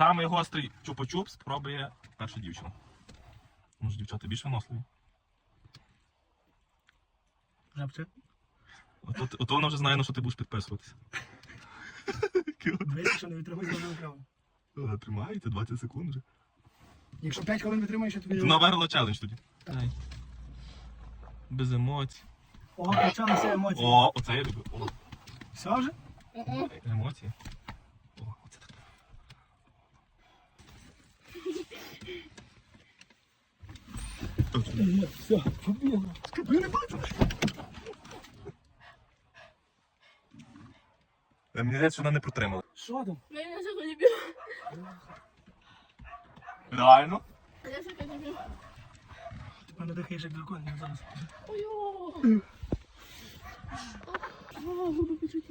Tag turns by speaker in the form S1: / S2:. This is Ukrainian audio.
S1: Самий гострий чупа-чуп спробує перша дівчина. Може, дівчата більш виносливі. Ото, ото вона вже знає, на що ти будеш підписуватися.
S2: Дивись, що не витримує зеленого крава.
S1: Вона Тримається 20 секунд вже.
S2: Якщо 5 хвилин витримаєш, я тобі...
S1: На верло челендж тоді. Без емоцій.
S2: О, почалися емоції.
S1: О, оце я люблю. О,
S2: Все вже?
S1: емоції. О, оце так.
S2: Все, не бачу.
S1: Е, Мені здається, що вона не протримала.
S2: Що там?
S3: Я не знаю, не бил.
S1: Реально?
S3: Я сука не бил.
S2: Ти мене дихаєш як дракон я зараз.
S3: Ой-ой. А, губи печуть.